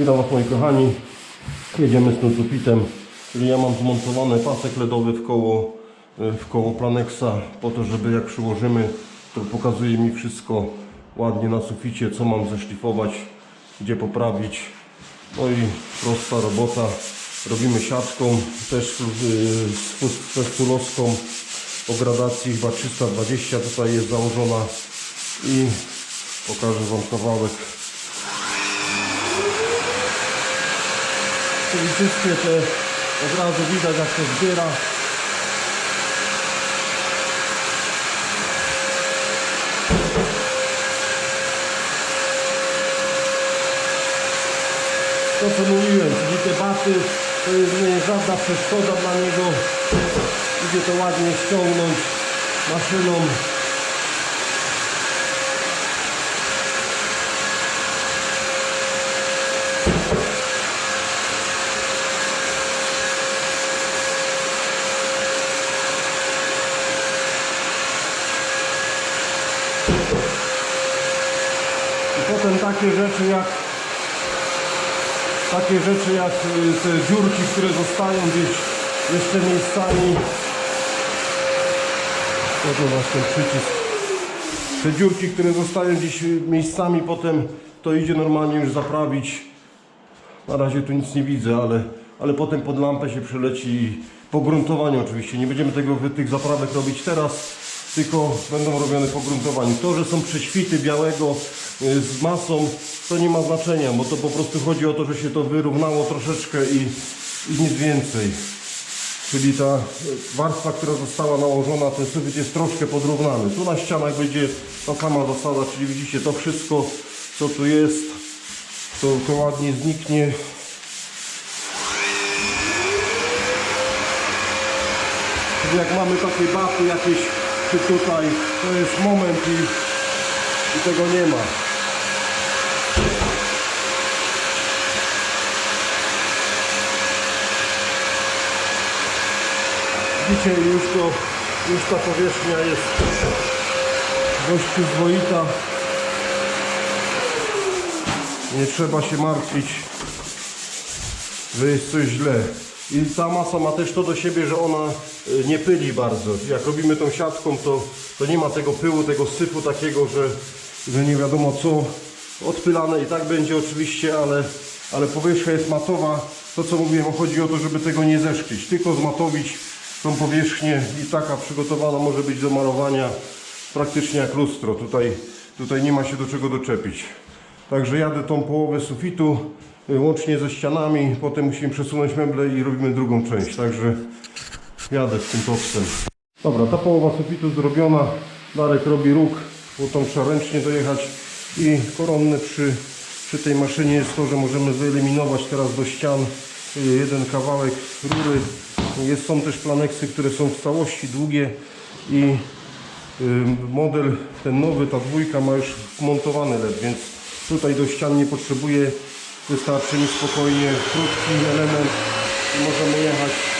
Witam Was moi kochani. Jedziemy z tym sufitem. Czyli ja mam zmontowany pasek LEDowy w koło, y, w koło Planexa po to, żeby jak przyłożymy, to pokazuje mi wszystko ładnie na suficie, co mam zeszlifować, gdzie poprawić. No i prosta robota. Robimy siatką, też z fus- ze stulowską o gradacji chyba 320 tutaj jest założona i pokażę Wam kawałek Czyli wszystkie te od razu widać jak to zbiera. To co mówiłem, czyli te baty to jest nie żadna przeszkoda dla niego. Idzie to ładnie ściągnąć maszyną. I potem takie rzeczy jak takie rzeczy jak y, te dziurki, które zostają gdzieś jeszcze miejscami. Oto masz ten przycisk. Te dziurki, które zostają gdzieś y, miejscami, potem to idzie normalnie już zaprawić. Na razie tu nic nie widzę, ale, ale potem pod lampę się przeleci i po gruntowaniu oczywiście. Nie będziemy tego tych zaprawek robić teraz, tylko będą robione po gruntowaniu. To, że są prześwity białego y, z masą, to nie ma znaczenia, bo to po prostu chodzi o to, że się to wyrównało troszeczkę i, i nic więcej. Czyli ta y, warstwa, która została nałożona, ten sufit jest troszkę podrównany. Tu na ścianach będzie ta sama zasada, czyli widzicie to wszystko, co tu jest, to, to ładnie zniknie. Czyli jak mamy takie baty jakieś czy tutaj, to jest moment i, i tego nie ma. Widzicie, już, to, już ta powierzchnia jest dość przyzwoita. Nie trzeba się martwić, że jest coś źle. I ta masa ma też to do siebie, że ona nie pyli bardzo. Jak robimy tą siatką, to, to nie ma tego pyłu, tego syfu takiego, że, że nie wiadomo co odpylane i tak będzie oczywiście, ale, ale powierzchnia jest matowa. To co mówiłem, chodzi o to, żeby tego nie zeszklić, tylko zmatowić tą powierzchnię i taka przygotowana może być do malowania praktycznie jak lustro. Tutaj, tutaj nie ma się do czego doczepić. Także jadę tą połowę sufitu y, łącznie ze ścianami, potem musimy przesunąć meble i robimy drugą część. Także jadę z tym toksem. Dobra, ta połowa sufitu zrobiona. Darek robi róg, bo tą trzeba ręcznie dojechać i koronne przy, przy tej maszynie jest to, że możemy wyeliminować teraz do ścian y, jeden kawałek rury. Jest, są też planeksy, które są w całości długie i y, model ten nowy, ta dwójka ma już wmontowany LED, więc tutaj do ścian nie potrzebuje. Wystarczy mi spokojnie krótki element i możemy jechać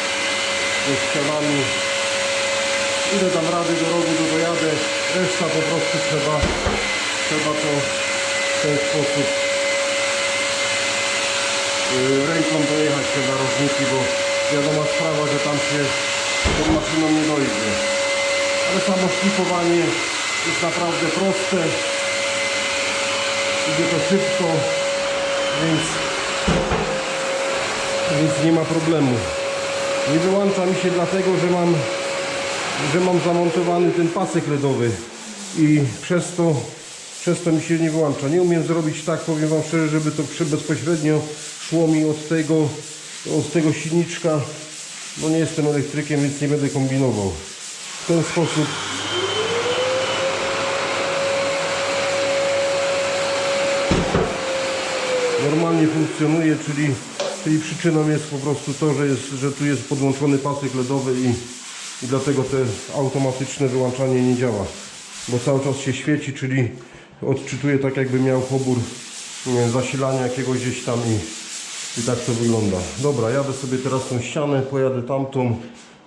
ze ścianami. Ile dam rady do rogu, to dojadę. Reszta po prostu trzeba, trzeba to w ten sposób y, ręką dojechać te narożniki, bo wiadoma sprawa, że tam się tą maszyną nie dojdzie. Ale samo szlifowanie jest naprawdę proste. Idzie to szybko, więc, więc nie ma problemu. Nie wyłącza mi się dlatego, że mam, że mam zamontowany ten pasek LEDowy i przez to, przez to mi się nie wyłącza. Nie umiem zrobić tak, powiem Wam szczerze, żeby to bezpośrednio szło mi od tego, od tego silniczka. No nie jestem elektrykiem, więc nie będę kombinował. W ten sposób normalnie funkcjonuje, czyli, czyli przyczyną jest po prostu to, że, jest, że tu jest podłączony pasek LEDowy i, i dlatego te automatyczne wyłączanie nie działa. Bo cały czas się świeci, czyli odczytuje tak jakby miał pobór zasilania jakiegoś gdzieś tam i, i tak to wygląda. Dobra, jadę sobie teraz tą ścianę, pojadę tamtą,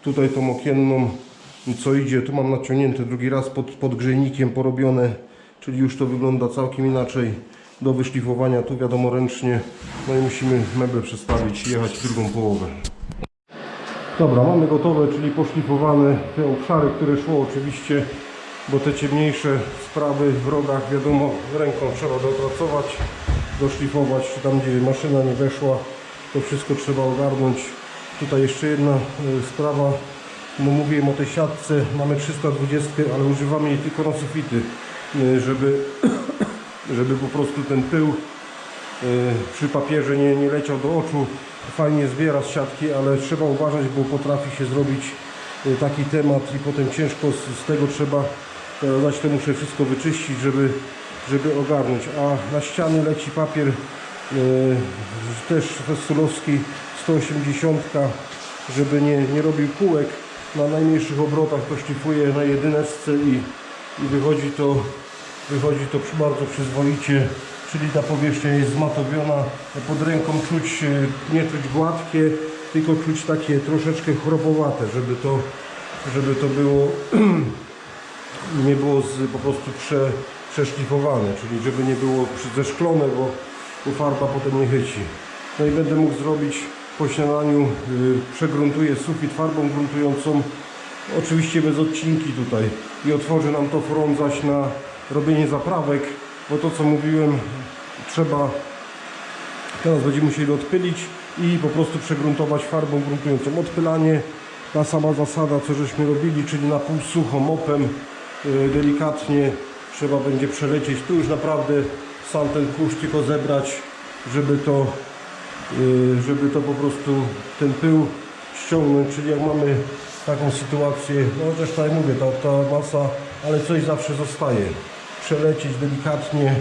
tutaj tą okienną, co idzie, tu mam naciągnięte drugi raz pod, pod grzejnikiem porobione, czyli już to wygląda całkiem inaczej. Do wyszlifowania tu wiadomo ręcznie. No i musimy meble przestawić i jechać w drugą połowę. Dobra, mamy gotowe, czyli poszlifowane te obszary, które szło oczywiście, bo te ciemniejsze sprawy w rogach, wiadomo, ręką trzeba dopracować, doszlifować, czy tam gdzie maszyna nie weszła, to wszystko trzeba ogarnąć. Tutaj jeszcze jedna e, sprawa, no mówiłem o tej siatce, mamy 320, ale używamy jej tylko na sufity, e, żeby, żeby po prostu ten pył e, przy papierze nie, nie leciał do oczu. Fajnie zbiera z siatki, ale trzeba uważać, bo potrafi się zrobić e, taki temat i potem ciężko z, z tego trzeba e, dać to muszę wszystko wyczyścić, żeby, żeby ogarnąć. A na ściany leci papier też fesulowski 180, żeby nie, nie robił kółek. Na najmniejszych obrotach to szlifuje na jedyneczce i, i wychodzi to wychodzi to bardzo przyzwoicie, czyli ta powierzchnia jest zmatowiona, pod ręką czuć, e, nie czuć gładkie, tylko czuć takie troszeczkę chropowate, żeby to, żeby to było nie było z, po prostu prze, przeszlifowane, czyli żeby nie było zeszklone, bo, farba potem nie chyci. No i będę mógł zrobić po śniadaniu, y, przegruntuję sufit farbą gruntującą, oczywiście bez odcinki tutaj i otworzy nam to front na robienie zaprawek, bo to co mówiłem, trzeba Teraz będziemy musieli odpylić i po prostu przegruntować farbą gruntującą. Odpylanie, ta sama zasada, co żeśmy robili, czyli na pół sucho mopem, yy, delikatnie trzeba będzie przelecieć. Tu już naprawdę sam ten kurz tylko zebrać, żeby to, yy, żeby to po prostu ten pył ściągnąć, czyli jak mamy taką sytuację, no chociaż tak mówię, ta, ta masa, ale coś zawsze zostaje. Przelecieć delikatnie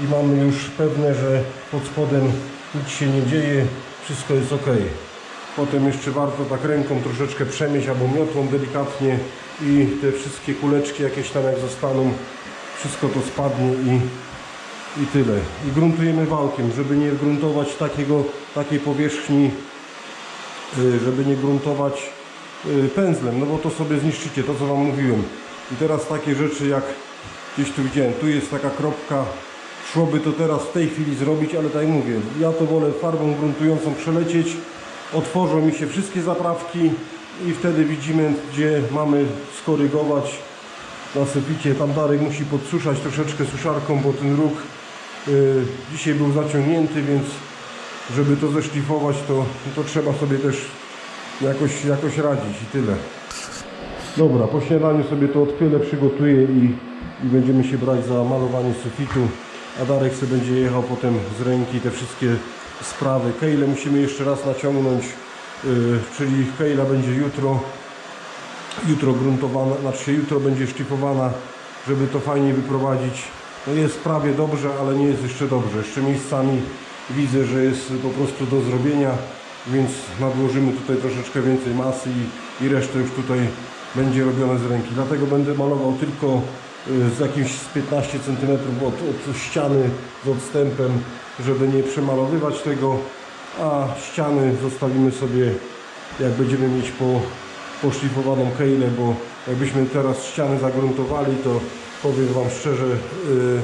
i mamy już pewne, że pod spodem nic się nie dzieje, wszystko jest ok. Potem jeszcze warto tak ręką troszeczkę przemieść albo miotłą delikatnie i te wszystkie kuleczki jakieś tam jak zostaną, wszystko to spadnie i, i tyle. I gruntujemy wałkiem, żeby nie gruntować takiego, takiej powierzchni y, żeby nie gruntować y, pędzlem, no bo to sobie zniszczycie, to co Wam mówiłem. I teraz takie rzeczy jak gdzieś tu widziałem, tu jest taka kropka, szłoby to teraz w tej chwili zrobić, ale tak jak mówię, ja to wolę farbą gruntującą przelecieć, otworzą mi się wszystkie zaprawki i wtedy widzimy, gdzie mamy skorygować na suficie. Tam Darek musi podsuszać troszeczkę suszarką, bo ten róg y, dzisiaj był zaciągnięty, więc żeby to zeszlifować, to, to trzeba sobie też jakoś, jakoś radzić i tyle. Dobra, po śniadaniu sobie to odpylę, przygotuję i, i będziemy się brać za malowanie sufitu. A Darek sobie będzie jechał potem z ręki te wszystkie sprawy. Kejle musimy jeszcze raz naciągnąć, yy, czyli kejla będzie jutro jutro gruntowana, znaczy jutro będzie szlifowana, żeby to fajnie wyprowadzić. No jest prawie dobrze, ale nie jest jeszcze dobrze. Jeszcze miejscami widzę, że jest po prostu do zrobienia, więc nadłożymy tutaj troszeczkę więcej masy i, i resztę już tutaj będzie robione z ręki. Dlatego będę malował tylko y, z jakimś z 15 cm od, od ściany z odstępem, żeby nie przemalowywać tego, a ściany zostawimy sobie jak będziemy mieć po, poszlifowaną kejlę, bo jakbyśmy teraz ściany zagruntowali, to powiem Wam szczerze, yy,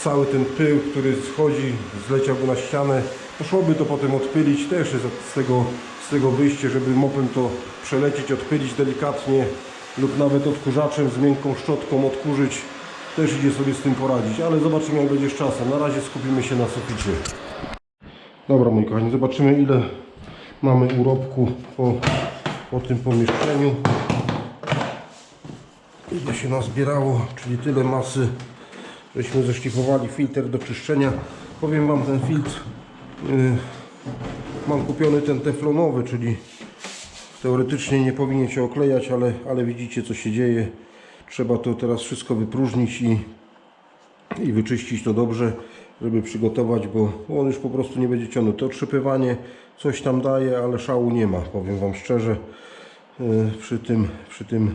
cały ten pył, który schodzi, zleciałby na ścianę, to szłoby to potem odpylić, też jest z tego, z tego wyjście, żeby mopem to przelecieć, odpylić delikatnie lub nawet odkurzaczem z miękką szczotką odkurzyć, też idzie sobie z tym poradzić, ale zobaczymy jak będzie z czasem. Na razie skupimy się na suficie. Dobra moi kochani, zobaczymy ile mamy urobku po, po tym pomieszczeniu. Ile się nazbierało, czyli tyle masy, żeśmy zeszlifowali filtr do czyszczenia. Powiem Wam ten filtr, yy, mam kupiony ten teflonowy, czyli teoretycznie nie powinien się oklejać, ale, ale widzicie co się dzieje. Trzeba to teraz wszystko wypróżnić i, i wyczyścić to dobrze, żeby przygotować, bo on już po prostu nie będzie ciągnął. To otrzypywanie coś tam daje, ale szału nie ma, powiem Wam szczerze, yy, przy tym, przy tym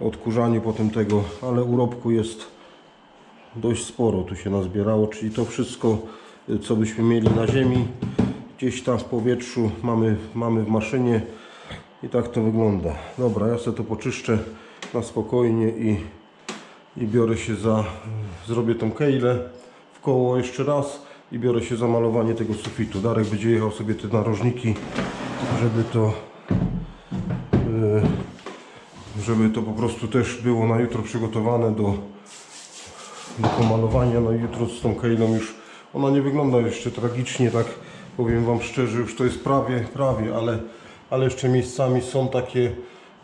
odkurzaniu potem tego, ale urobku jest dość sporo tu się nazbierało, czyli to wszystko, yy, co byśmy mieli na ziemi, gdzieś tam w powietrzu mamy, mamy w maszynie i tak to wygląda. Dobra, ja sobie to poczyszczę na spokojnie i, i biorę się za, zrobię tą kejlę w koło jeszcze raz i biorę się za malowanie tego sufitu. Darek będzie jechał sobie te narożniki, żeby to y, żeby to po prostu też było na jutro przygotowane do, do pomalowania. No i jutro z tą Keilą już ona nie wygląda jeszcze tragicznie, tak powiem Wam szczerze, już to jest prawie, prawie, ale, ale jeszcze miejscami są takie,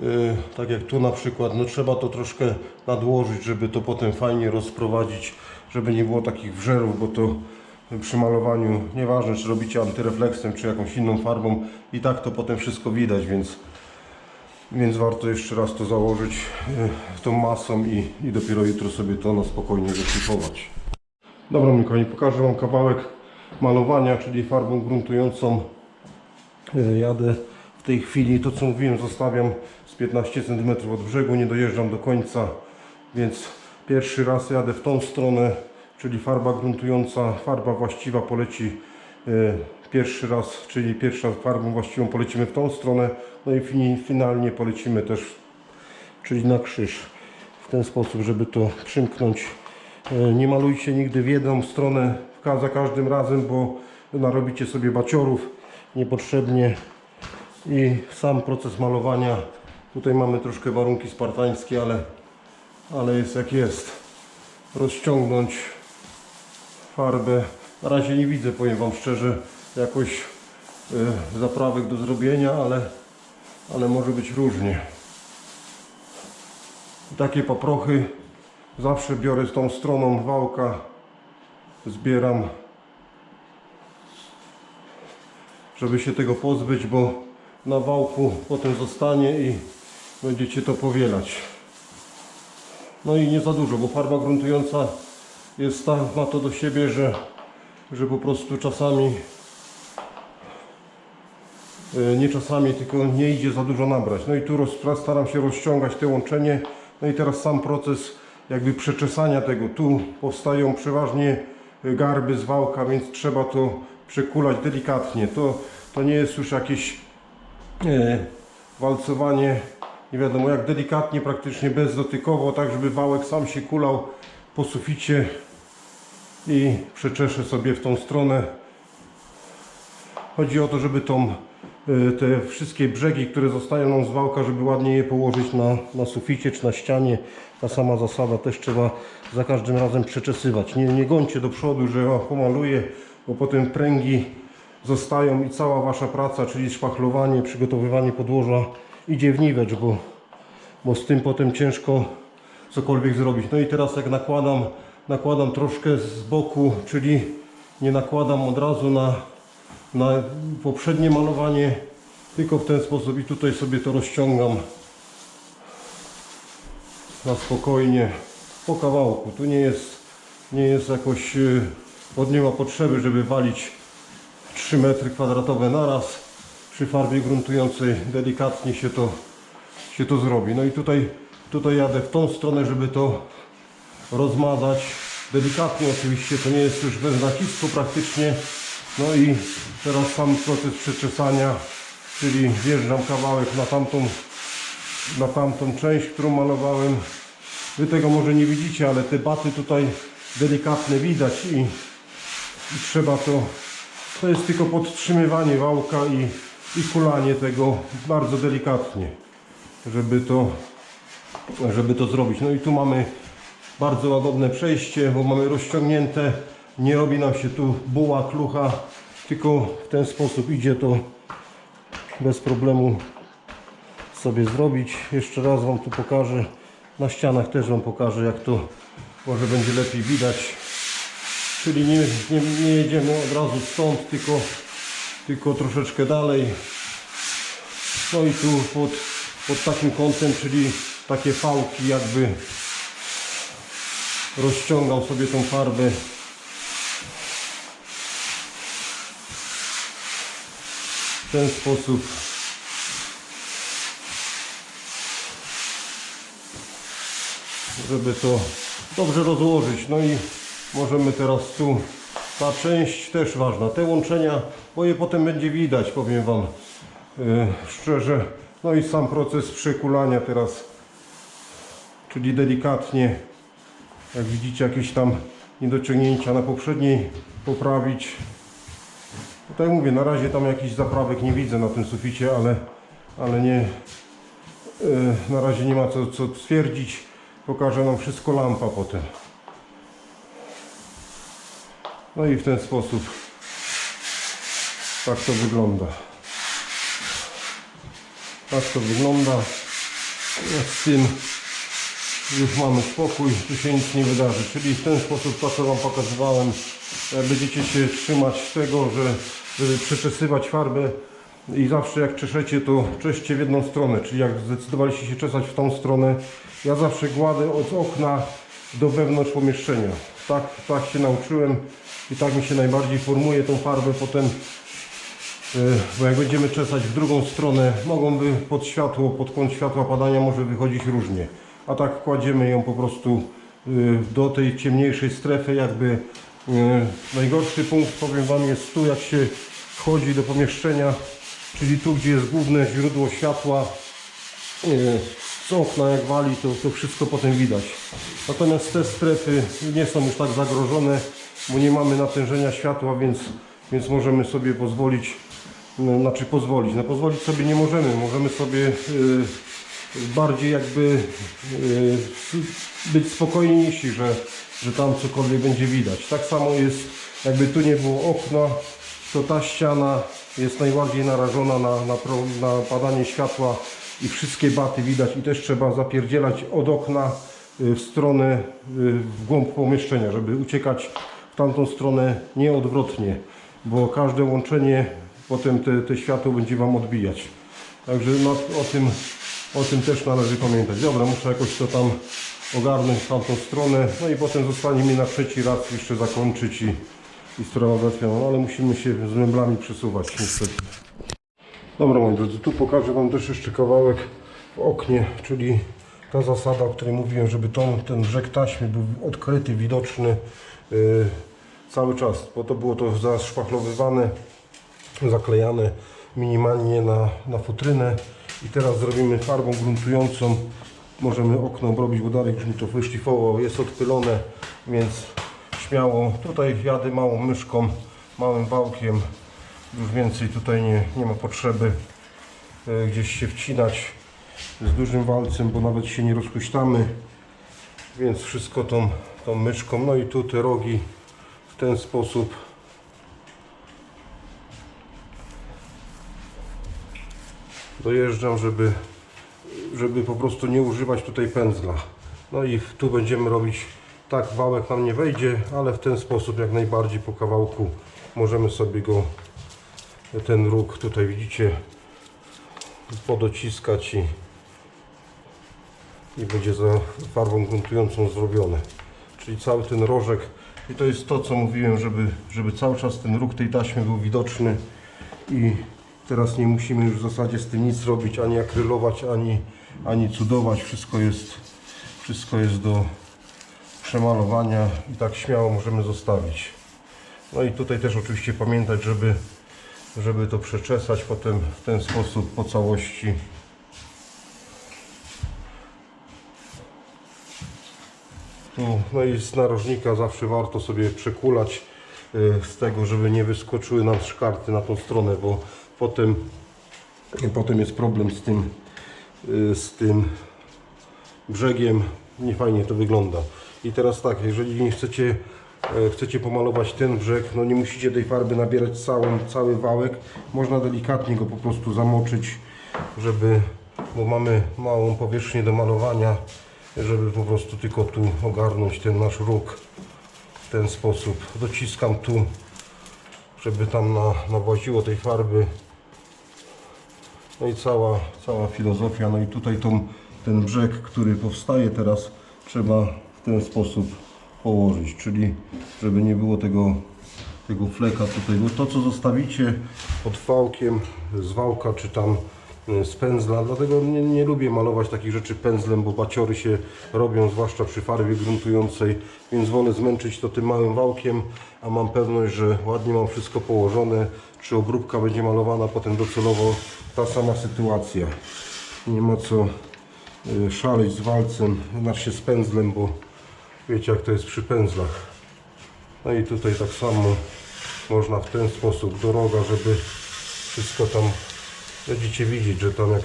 y, tak jak tu na przykład, no trzeba to troszkę nadłożyć, żeby to potem fajnie rozprowadzić, żeby nie było takich wżerów, bo to przy malowaniu, nieważne czy robicie antyrefleksem, czy jakąś inną farbą, i tak to potem wszystko widać, więc więc warto jeszcze raz to założyć y, tą masą i, i dopiero jutro sobie to na spokojnie zaszlifować. Dobra moi kochani, pokażę Wam kawałek malowania, czyli farbą gruntującą y, jadę w tej chwili, to co mówiłem zostawiam z 15 cm od brzegu, nie dojeżdżam do końca, więc pierwszy raz jadę w tą stronę, czyli farba gruntująca, farba właściwa poleci y, pierwszy raz, czyli pierwsza farbą właściwą polecimy w tą stronę, no i finalnie polecimy też, czyli na krzyż, w ten sposób, żeby to przymknąć. E, Nie malujcie nigdy w jedną stronę za każdym razem, bo narobicie sobie baciorów niepotrzebnie i sam proces malowania, tutaj mamy troszkę warunki spartańskie, ale, ale jest jak jest. Rozciągnąć farbę. Na razie nie widzę, powiem Wam szczerze, jakoś y, zaprawek do zrobienia, ale, ale może być różnie. Takie paprochy zawsze biorę z tą stroną wałka, zbieram, żeby się tego pozbyć, bo na wałku potem zostanie i będziecie to powielać. No i nie za dużo, bo farba gruntująca jest tak, ma to do siebie, że, że po prostu czasami e, nie czasami, tylko nie idzie za dużo nabrać. No i tu staram się rozciągać te łączenie. No i teraz sam proces jakby przeczesania tego. Tu powstają przeważnie garby z wałka, więc trzeba to przekulać delikatnie. To, to nie jest już jakieś walcowanie, nie wiadomo jak delikatnie, praktycznie bezdotykowo, tak żeby wałek sam się kulał po suficie i przeczeszę sobie w tą stronę. Chodzi o to, żeby tą, y, te wszystkie brzegi, które zostają nam z wałka, żeby ładnie je położyć na, na suficie czy na ścianie. Ta sama zasada też trzeba za każdym razem przeczesywać. Nie, nie gońcie do przodu, że o, pomaluję, bo potem pręgi zostają i cała Wasza praca, czyli szpachlowanie, przygotowywanie podłoża idzie w niwecz, bo, bo z tym potem ciężko cokolwiek zrobić. No i teraz jak nakładam, nakładam troszkę z boku, czyli nie nakładam od razu na, na poprzednie malowanie, tylko w ten sposób i tutaj sobie to rozciągam na spokojnie po kawałku. Tu nie jest, nie jest jakoś, yy, od nie ma potrzeby, żeby walić 3 metry kwadratowe naraz. Przy farbie gruntującej delikatnie się to, się to zrobi. No i tutaj, tutaj jadę w tą stronę, żeby to rozmazać. Delikatnie oczywiście, to nie jest już bez nacisku praktycznie. No i teraz sam proces przeczesania, czyli wjeżdżam kawałek na tamtą, na tamtą część, którą malowałem. Wy tego może nie widzicie, ale te baty tutaj delikatne widać i, i trzeba to, to jest tylko podtrzymywanie wałka i, i kulanie tego bardzo delikatnie, żeby to, żeby to zrobić. No i tu mamy bardzo łagodne przejście, bo mamy rozciągnięte, nie robi nam się tu buła, klucha, tylko w ten sposób idzie to bez problemu sobie zrobić. Jeszcze raz Wam tu pokażę, na ścianach też Wam pokażę jak to może będzie lepiej widać. Czyli nie, nie, nie jedziemy od razu stąd, tylko, tylko troszeczkę dalej. No i tu pod, pod takim kątem, czyli takie fałki jakby rozciągał sobie tą farbę. W ten sposób. Żeby to dobrze rozłożyć. No i możemy teraz tu ta część też ważna te łączenia bo je potem będzie widać powiem wam yy, szczerze no i sam proces przekulania teraz czyli delikatnie jak widzicie jakieś tam niedociągnięcia na poprzedniej poprawić. No Tak jak mówię, na razie tam jakichś zaprawek nie widzę na tym suficie, ale, ale nie, e, na razie nie ma co, co stwierdzić. Pokażę nam wszystko lampa potem. No i w ten sposób tak to wygląda. Tak to wygląda. Z tym już mamy spokój, tu się nic nie wydarzy. Czyli w ten sposób to co Wam pokazywałem, e, będziecie się trzymać tego, że żeby przeczesywać farbę i zawsze jak czeszecie to czeszcie w jedną stronę, czyli jak zdecydowaliście się czesać w tą stronę, ja zawsze gładę od okna do wewnątrz pomieszczenia. Tak, tak się nauczyłem i tak mi się najbardziej formuje tą farbę. Potem E, bo jak będziemy czesać w drugą stronę, mogą by pod światło, pod kąt światła padania może wychodzić różnie. A tak kładziemy ją po prostu e, do tej ciemniejszej strefy, jakby e, najgorszy punkt, powiem Wam, jest tu, jak się wchodzi do pomieszczenia, czyli tu, gdzie jest główne źródło światła, okna jak wali, to, to wszystko potem widać. Natomiast te strefy nie są już tak zagrożone, bo nie mamy natężenia światła, więc, więc możemy sobie pozwolić, no, znaczy pozwolić, no pozwolić sobie nie możemy, możemy sobie y, bardziej jakby y, być spokojniejsi, że, że tam cokolwiek będzie widać. Tak samo jest, jakby tu nie było okna, to ta ściana jest najbardziej narażona na, na, na padanie światła i wszystkie baty widać i też trzeba zapierdzielać od okna y, w stronę, y, w głąb pomieszczenia, żeby uciekać w tamtą stronę nieodwrotnie, bo każde łączenie potem te, te światło będzie Wam odbijać. Także no, o, tym, o tym też należy pamiętać. Dobra, muszę jakoś to tam ogarnąć w tamtą stronę, no i potem zostanie mi na trzeci raz jeszcze zakończyć i, i sprawa załatwiona, no, ale musimy się z meblami przesuwać niestety. Dobra moi drodzy, tu pokażę Wam też jeszcze kawałek w oknie, czyli ta zasada, o której mówiłem, żeby tą, ten brzeg taśmy był odkryty, widoczny yy, cały czas, bo to było to zaszpachlowywane, zaklejane minimalnie na, na futrynę. I teraz zrobimy farbą gruntującą. Możemy okno obrobić, bo Darek już mi to wyszlifował, jest odpylone, więc śmiało, tutaj jadę małą myszką, małym wałkiem, już więcej tutaj nie, nie ma potrzeby e, gdzieś się wcinać z dużym walcem, bo nawet się nie rozpuściamy, więc wszystko tą, tą myszką, no i tu te rogi w ten sposób dojeżdżam, żeby, żeby po prostu nie używać tutaj pędzla. No i tu będziemy robić tak, wałek nam nie wejdzie, ale w ten sposób jak najbardziej po kawałku możemy sobie go, ten róg tutaj widzicie, podociskać i, i będzie za farbą gruntującą zrobione. Czyli cały ten rożek i to jest to co mówiłem, żeby, żeby cały czas ten róg tej taśmy był widoczny i teraz nie musimy już w zasadzie z tym nic robić, ani akrylować, ani, ani cudować. Wszystko jest, wszystko jest do przemalowania i tak śmiało możemy zostawić. No i tutaj też oczywiście pamiętać, żeby, żeby to przeczesać potem w ten sposób po całości. Tu, no i z narożnika zawsze warto sobie przekulać y, z tego, żeby nie wyskoczyły nam szkarty na tą stronę, bo potem, potem jest problem z tym, y, z tym brzegiem. Nie fajnie to wygląda. I teraz tak, jeżeli nie chcecie, chcecie pomalować ten brzeg, no nie musicie tej farby nabierać całą, cały wałek. Można delikatnie go po prostu zamoczyć, żeby, bo mamy małą powierzchnię do malowania, żeby po prostu tylko tu ogarnąć ten nasz róg w ten sposób. Dociskam tu, żeby tam na, nawłaziło tej farby. No i cała, cała filozofia. No i tutaj tą, ten brzeg, który powstaje teraz, trzeba w ten sposób położyć, czyli żeby nie było tego, tego fleka tutaj. Bo to, co zostawicie pod wałkiem z wałka, czy tam y, z pędzla, dlatego nie, nie lubię malować takich rzeczy pędzlem, bo baciory się robią, zwłaszcza przy farbie gruntującej, więc wolę zmęczyć to tym małym wałkiem, a mam pewność, że ładnie mam wszystko położone, czy obróbka będzie malowana potem docelowo ta sama sytuacja. Nie ma co y, szaleć z walcem, znaczy się z pędzlem, bo wiecie jak to jest przy pędzlach. No i tutaj tak samo można w ten sposób do roga, żeby wszystko tam będziecie widzieć, że tam jak,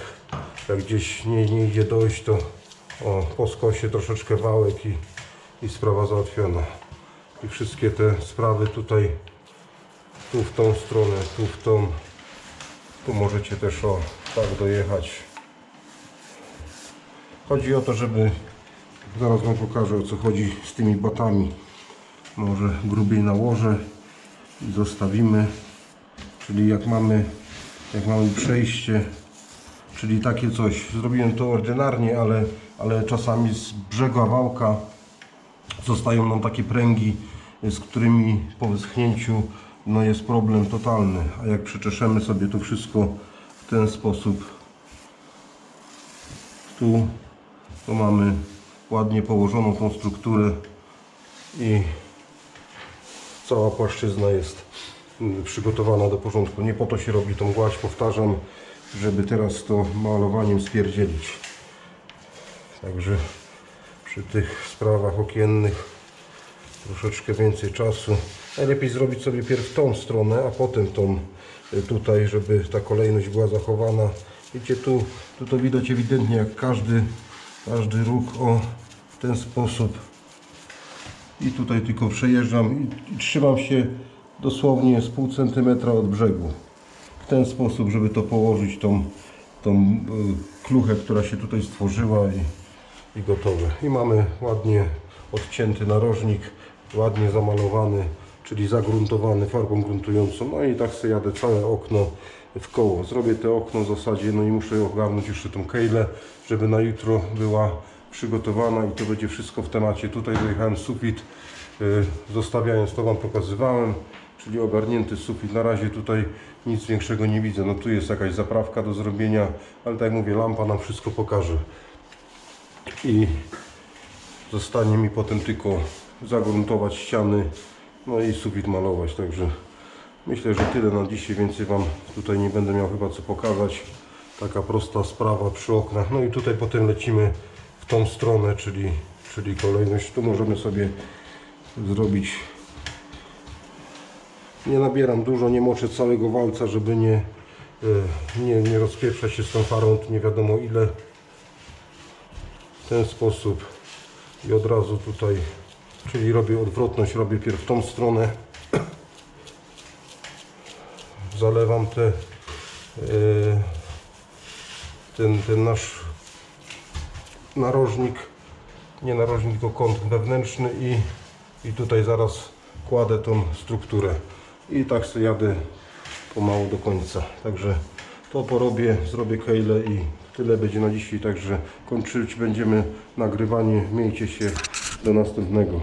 jak gdzieś nie, nie idzie dojść, to o, po skosie troszeczkę wałek i, i sprawa załatwiona. I wszystkie te sprawy tutaj, tu w tą stronę, tu w tą, tu możecie też o tak dojechać. Chodzi o to, żeby, zaraz Wam pokażę o co chodzi z tymi batami. Może grubiej nałożę i zostawimy. Czyli jak mamy, jak mamy przejście, czyli takie coś. Zrobiłem to ordynarnie, ale, ale czasami z brzegu wałka zostają nam takie pręgi, z którymi po wyschnięciu no jest problem totalny. A jak przeczeszemy sobie to wszystko w ten sposób, tu to mamy ładnie położoną tą strukturę i cała płaszczyzna jest mm, przygotowana do porządku. Nie po to się robi tą gładź, powtarzam, żeby teraz to malowaniem spierdzielić. Także przy tych sprawach okiennych troszeczkę więcej czasu. Najlepiej zrobić sobie pierw tą stronę, a potem tą y, tutaj, żeby ta kolejność była zachowana. Widzicie, tu, tu to widać ewidentnie, jak każdy, każdy róg o w ten sposób. I tutaj tylko przejeżdżam i, i trzymam się dosłownie z pół centymetra od brzegu. W ten sposób, żeby to położyć tą, tą y, kluchę, która się tutaj stworzyła i, i gotowe. I mamy ładnie odcięty narożnik, ładnie zamalowany, czyli zagruntowany farbą gruntującą. No i tak sobie jadę całe okno w koło. Zrobię te okno w zasadzie, no i muszę ogarnąć jeszcze tą kejlę, żeby na jutro była przygotowana i to będzie wszystko w temacie. Tutaj dojechałem sufit, y, zostawiając to Wam pokazywałem, czyli ogarnięty sufit. Na razie tutaj nic większego nie widzę. No tu jest jakaś zaprawka do zrobienia, ale tak jak mówię, lampa nam wszystko pokaże. I Zostanie mi potem tylko zagruntować ściany, no i sufit malować, także myślę, że tyle na dzisiaj, więcej Wam tutaj nie będę miał chyba co pokazać. Taka prosta sprawa przy oknach, no i tutaj potem lecimy w tą stronę, czyli, czyli kolejność. Tu możemy sobie zrobić, nie nabieram dużo, nie moczę całego walca, żeby nie, e, nie, nie rozpieprzać się z tą farą, nie wiadomo ile. W ten sposób i od razu tutaj, czyli robię odwrotność, robię pierw tą stronę, zalewam te, e, ten, ten nasz narożnik, nie narożnik, tylko kąt wewnętrzny i, i tutaj zaraz kładę tą strukturę i tak sobie jadę pomału do końca. Także to porobię, zrobię kejle i tyle będzie na dzisiaj. Także kończyć będziemy nagrywanie. Miejcie się do następnego.